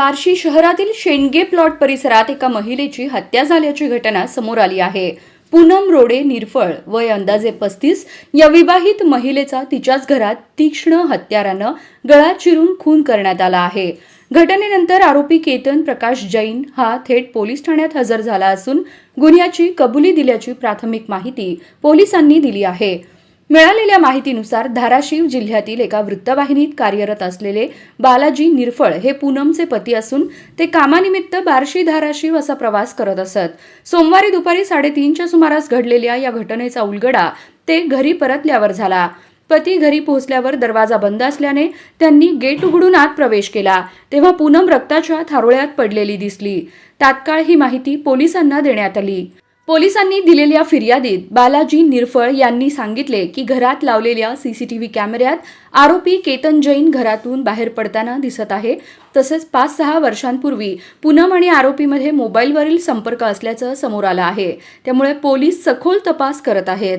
बार्शी शहरातील शेंडगे प्लॉट परिसरात एका महिलेची हत्या झाल्याची घटना समोर आली आहे. पूनम रोडे निरफळ वय अंदाजे पस्तीस या विवाहित महिलेचा तिच्याच घरात तीक्ष्ण हत्यारानं गळा चिरून खून करण्यात आला आहे. घटनेनंतर आरोपी केतन प्रकाश जैन हा थेट पोलीस ठाण्यात हजर झाला असून गुन्ह्याची कबुली दिल्याची प्राथमिक माहिती पोलिसांनी दिली आहे. मिळालेल्या माहितीनुसार धाराशिव जिल्ह्यातील एका वृत्तवाहिनीत कार्यरत असलेले बालाजी निरफळ हे पूनमचे पती असून ते कामानिमित्त बार्शी धाराशिव असा प्रवास करत असत. सोमवारी दुपारी साडेतीनच्या सुमारास घडलेल्या या घटनेचा उलगडा ते घरी परतल्यावर झाला. पती घरी पोहोचल्यावर दरवाजा बंद असल्याने त्यांनी गेट उघडून आत प्रवेश केला. तेव्हा पूनम रक्ताच्या थारोळ्यात पडलेली दिसली. तात्काळ ही माहिती पोलिसांना देण्यात आली. पोलिसांनी दिलेल्या फिर्यादीत बालाजी निरफळ यांनी सांगितले की घरात लावलेल्या सीसीटीव्ही कॅमेऱ्यात आरोपी केतन जैन घरातून बाहेर पडताना दिसत आहे. तसेच पाच सहा वर्षांपूर्वी पूनम आणि आरोपीमध्ये मोबाईलवरील संपर्क असल्याचं समोर आलं आहे. त्यामुळे पोलीस सखोल तपास करत आहेत.